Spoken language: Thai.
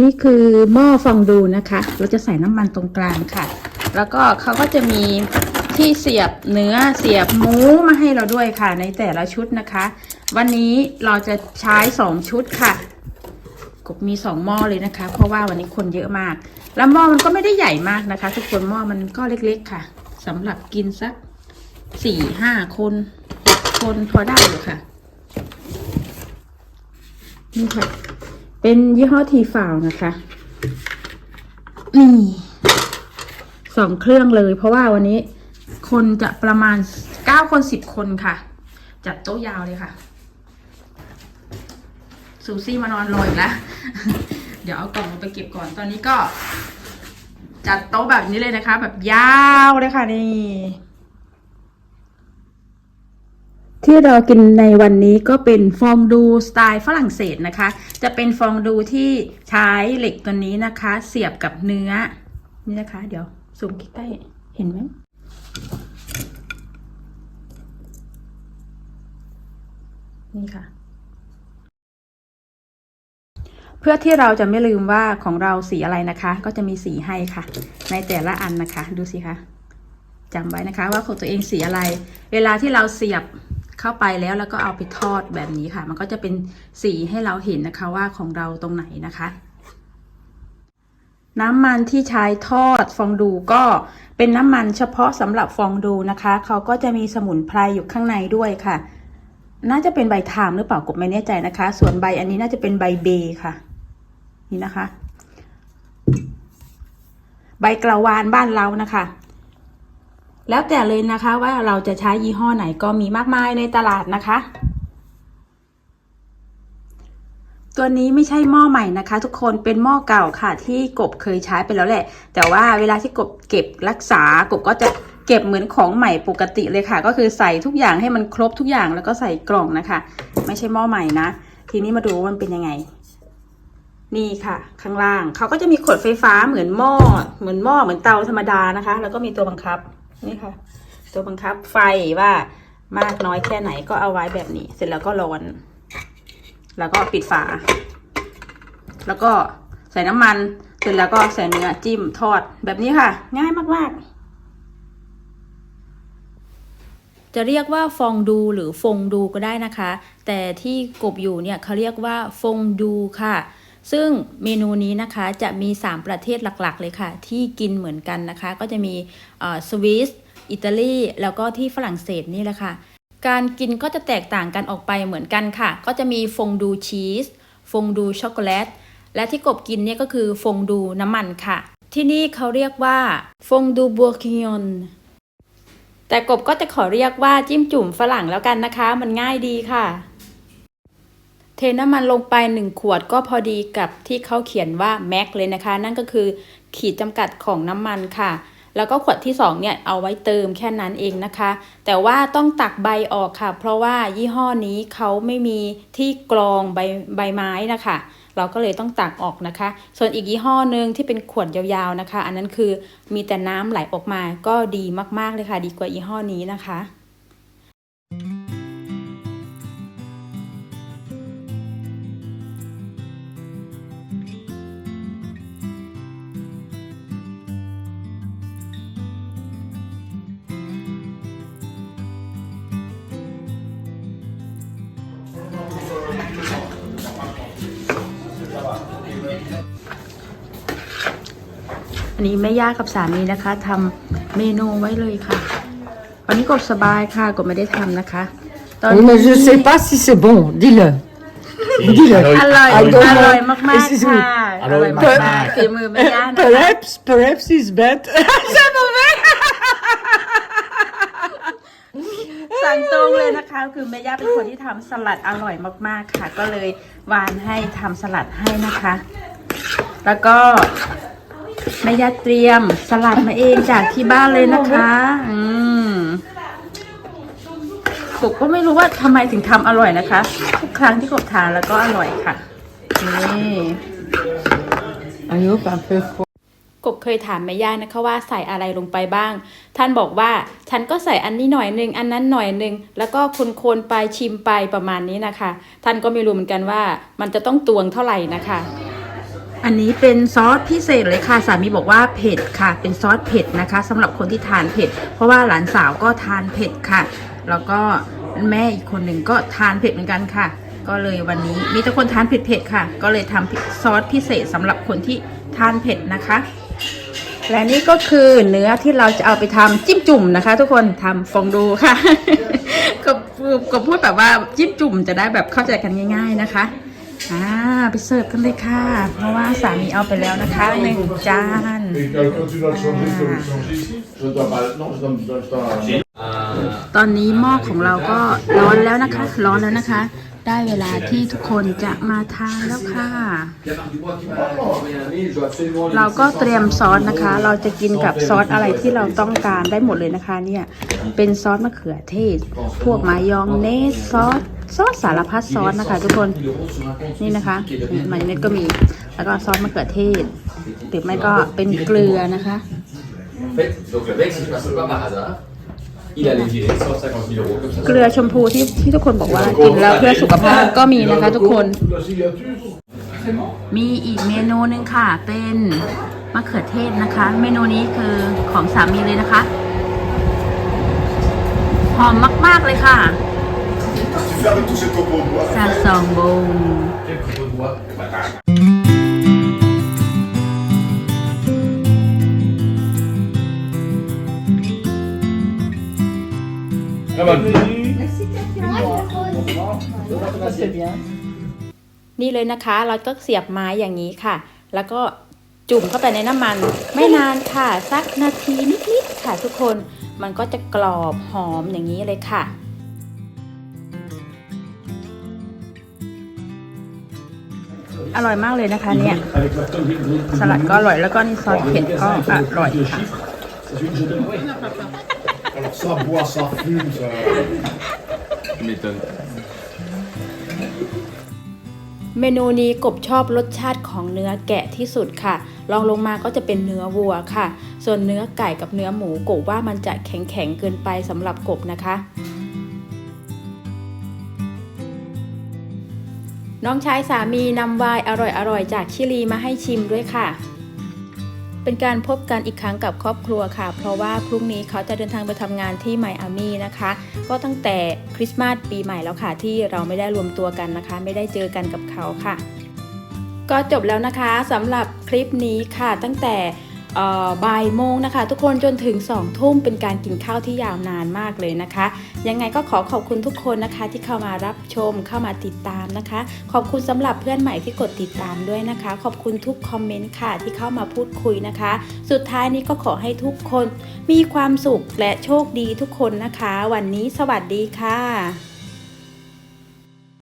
นี่คือหม้อฟองดูนะคะ เราจะใส่น้ำมันตรงกลางค่ะ แล้วก็เขาก็จะมีที่เสียบเนื้อเสียบหมูมาให้เราด้วยค่ะ ในแต่ละชุดนะคะ วันนี้เราจะใช้สองชุดค่ะ กบมีสองหม้อเลยนะคะ เพราะว่าวันนี้คนเยอะมาก แล้วหม้อมันก็ไม่ได้ใหญ่มากนะคะ ทุกคนหม้อมันก็เล็กๆค่ะสำหรับกินสักสี่ห้าคนคนพอได้อยู่ค่ะนี่ค่ะ เป็นยี่ห้อทีฟาวนะคะนี่สองเครื่องเลย เพราะว่าวันนี้คนจะประมาณเก้าคนสิบคนค่ะ จัดโต๊ะยาวเลยค่ะ ซูซี่มานอนรออีกแล้ว เดี๋ยวเอากล่องลงไปเก็บก่อนตอนนี้ก็ จัดโต๊ะแบบนี้เลยนะคะ แบบยาวเลยค่ะนี่ ที่เรากินในวันนี้ก็เป็นฟองดูสไตล์ฝรั่งเศสนะคะ จะเป็นฟองดูที่ใช้เหล็กตัวนี้นะคะ เสียบกับเนื้อ นี่นะคะ เดี๋ยวซูมใกล้ๆเห็นไหมนี่ค่ะ เพื่อที่เราจะไม่ลืมว่าของเราสีอะไรนะคะ ก็จะมีสีให้ค่ะ ในแต่ละอันนะคะ ดูสิคะจำไว้นะคะ ว่าของตัวเองสีอะไร เวลาที่เราเสียบ เข้าไปแล้วแล้วก็เอาไปทอดแบบนี้ค่ะ มันก็จะเป็นสีให้เราเห็นนะคะว่าของเราตรงไหนนะคะ น้ำมันที่ใช้ทอดฟองดูก็เป็นน้ำมันเฉพาะสำหรับฟองดูนะคะ เขาก็จะมีสมุนไพรอยู่ข้างในด้วยค่ะ น่าจะเป็นใบทามหรือเปล่ากบไม่แน่ใจนะคะ ส่วนใบอันนี้น่าจะเป็นใบเบค่ะ นี่นะคะ ใบกระวานบ้านเรานะคะ แล้วแต่เลยนะคะว่าเราจะใช้ยี่ห้อไหนก็มีมากมายในตลาดนะคะ ตัวนี้ไม่ใช่หม้อใหม่นะคะ ทุกคนเป็นหม้อเก่าค่ะ ที่กบเคยใช้ไปแล้วแหละ แต่ว่าเวลาที่กบเก็บรักษากบก็จะเก็บเหมือนของใหม่ปกติเลยค่ะ ก็คือใส่ทุกอย่างให้มันครบทุกอย่างแล้วก็ใส่กล่องนะคะ ไม่ใช่หม้อใหม่นะ ทีนี้มาดูว่ามันเป็นยังไง นี่ค่ะ ข้างล่างเขาก็จะมีขวดไฟฟ้าเหมือนหม้อเหมือนหม้อเหมือนเตาธรรมดานะคะ แล้วก็มีตัวบังคับ นี่ค่ะ ตัวบังคับไฟว่ามากน้อยแค่ไหนก็เอาไว้แบบนี้ เสร็จแล้วก็ร้อน แล้วก็ปิดฝา แล้วก็ใส่น้ำมัน เสร็จแล้วก็ใส่เนื้อจิ้มทอดแบบนี้ค่ะ ง่ายมากๆจะเรียกว่าฟองดูหรือฟงดูก็ได้นะคะ แต่ที่กบอยู่เนี่ยเขาเรียกว่าฟงดูค่ะ ซึ่งเมนูนี้นะคะจะมี 3 ประเทศหลักๆ เลยค่ะ ที่กินเหมือนกันนะคะ ก็จะมีสวิสอิตาลีแล้วก็ที่ฝรั่งเศสนี่แหละค่ะ การกินก็จะแตกต่างกันออกไปเหมือนกันค่ะ ก็จะมีฟงดูชีสฟงดูช็อกโกแลตและที่กบกินเนี่ยก็คือฟงดูน้ำมันค่ะ ที่นี่เขาเรียกว่าฟงดูบัวคิยอนแต่กบก็จะขอเรียกว่าจิ้มจุ่มฝรั่งแล้วกันนะคะ มันง่ายดีค่ะ เทน้ำมันลงไป 1 ขวดก็พอดีกับที่เขาเขียนว่าแม็กเลยนะคะ นั่นก็คือขีดจำกัดของน้ำมันค่ะ แล้วก็ขวดที่ 2 เนี่ย เอาไว้เติมแค่นั้นเองนะคะ แต่ว่าต้องตักใบออกค่ะ เพราะว่ายี่ห้อนี้เขาไม่มีที่กรองใบใบไม้นะคะเราก็เลยต้องตักออกนะคะ ส่วนอีกยี่ห้อหนึ่งที่เป็นขวดยาวๆนะคะ อันนั้นคือมีแต่น้ำไหลออกมาก็ดีมากๆเลยค่ะ ดีกว่ายี่ห้อนี้นะคะ อันนี้แม่ย่ากับสามีนะคะทำเมนูไว้เลยค่ะวันนี้กบสบายค่ะกบไม่ได้ทำนะคะ ตอน Oui, นี้ mais je sais pas si c'est bon. Dis-le. Dis-le. อร่อย I don't อ know. ร่อยมากๆ Excuse me. ค่ะออร่ร่ออยยมมากากๆฝีมือแม่ย่านะคะ Perhaps, perhaps it's better. สั่งตรงเลยนะคะ คือแม่ย่าเป็นคนที่ทำสลัดอร่อยมาก ๆ ค่ะ ก็เลยวานให้ทำสลัดให้นะคะ แล้วก็ แม่ย่าเตรียมสลัดมาเองจากที่บ้านเลยนะคะ อืมกบก็ไม่รู้ว่าทำไมถึงทำอร่อยนะคะ ทุกครั้งที่กบทานแล้วก็อร่อยค่ะ นี่ I hope un peu froid. กบเคยถามแม่ย่านะคะว่าใส่อะไรลงไปบ้าง ท่านบอกว่าฉันก็ใส่อันนี้หน่อยหนึ่งอันนั้นหน่อยหนึ่งแล้วก็คนไปชิมไปประมาณนี้นะคะ ท่านก็ไม่รู้เหมือนกันว่ามันจะต้องตวงเท่าไหร่นะคะ อันนี้เป็นซอสพิเศษเลยค่ะสามีบอกว่าเผ็ดค่ะ เป็นซอสเผ็ดนะคะสำหรับคนที่ทานเผ็ด เพราะว่าหลานสาวก็ทานเผ็ดค่ะ แล้วก็แม่อีกคนหนึ่งก็ทานเผ็ดเหมือนกันค่ะ ก็เลยวันนี้มีแต่คนทานเผ็ดๆค่ะ ก็เลยทำซอสพิเศษสำหรับคนที่ทานเผ็ดนะคะ และนี่ก็คือเนื้อที่เราจะเอาไปทำจิ้มจุ่มนะคะ ทุกคนทำฟองดูค่ะก็พูดแบบว่าจิ้มจุ่มจะได้แบบเข้าใจกันง่าย ๆนะคะ อ่าไปเสิร์ฟกันเลยค่ะ เพราะว่าสามีเอาไปแล้วนะคะหนึ่งจาน Et quand tu dois le changer, tu le changer ici Je dois pas. Non, je dois, je dois, je dois- ตอนนี้หม้อของเราก็ร้อนแล้วนะคะ ร้อนแล้วนะคะ ได้เวลาที่ทุกคนจะมาทานแล้วค่ะ เราก็เตรียมซอสนะคะ เราจะกินกับซอสอะไรที่เราต้องการได้หมดเลยนะคะ เนี่ย เป็นซอสมะเขือเทศ พวกมายองเนสซอสซอสสารพัดซอสนะคะ ทุกคนนี่นะคะมายองเนสก็มี แล้วก็ซอสมะเขือเทศหรือไม่ก็เป็นเกลือนะคะ il passe pas par hasard. Il allait virer 150 000 euros comme ça. เกลือชมพูที่ที่ทุกคนบอกว่ากินแล้วเพื่อสุขภาพก็มีนะคะทุกคน La signature มีอีกเมนูหนึ่งค่ะ เป็นมะเขือเทศนะคะ เมนูนี้คือของสามีเลยนะคะ หอมมาก ๆ เลยค่ะ Tu fais avec tous ces copeaux de bois. ซาซองบง Quel couteau de bois Bâtard. นี่เลยนะคะเราก็เสียบไม้อย่างนี้ค่ะ แล้วก็จุ่มเข้าไปในน้ำมัน ไม่นานค่ะ สักนาทีนิดๆค่ะทุกคนมันก็จะกรอบหอมอย่างนี้เลยค่ะอร่อยมากเลยนะคะเนี่ย สลัดก็อร่อยแล้วก็นี่ซอสเผ็ดก็อร่อยค่ะ ça boit, ça fume, ça. Tu m'étonnes. เมนูนี้กบชอบรสชาติของเนื้อแกะที่สุดค่ะ ลองลงมาก็จะเป็นเนื้อวัวค่ะ ส่วนเนื้อไก่กับเนื้อหมูกบว่ามันจะแข็งๆเกินไปสำหรับกบนะคะ น้องชายสามีนำไวน์อร่อยๆจากชิลีมาให้ชิมด้วยค่ะ เป็นการพบกันอีกครั้งกับครอบครัวค่ะ เพราะว่าพรุ่งนี้เขาจะเดินทางไปทำงานที่ไมอามี่นะคะ ก็ตั้งแต่คริสต์มาสปีใหม่แล้วค่ะ ที่เราไม่ได้รวมตัวกันนะคะ ไม่ได้เจอกันกับเขาค่ะ ก็จบแล้วนะคะสำหรับคลิปนี้ค่ะตั้งแต่ บ่ายโมงนะคะ ทุกคนจนถึง2องทุ่มเป็นการกินข้าวที่ยาวนานมากเลยนะคะ ยังไงก็ขอขอบคุณทุกคนนะคะ ที่เข้ามารับชมเข้ามาติดตามนะคะ ขอบคุณสำหรับเพื่อนใหม่ที่กดติดตามด้วยนะคะ ขอบคุณทุกคอมเมนต์ค่ะที่เข้ามาพูดคุยนะคะ สุดท้ายนี้ก็ขอให้ทุกคนมีความสุขและโชคดีทุกคนนะคะ วันนี้สวัสดีค่ะ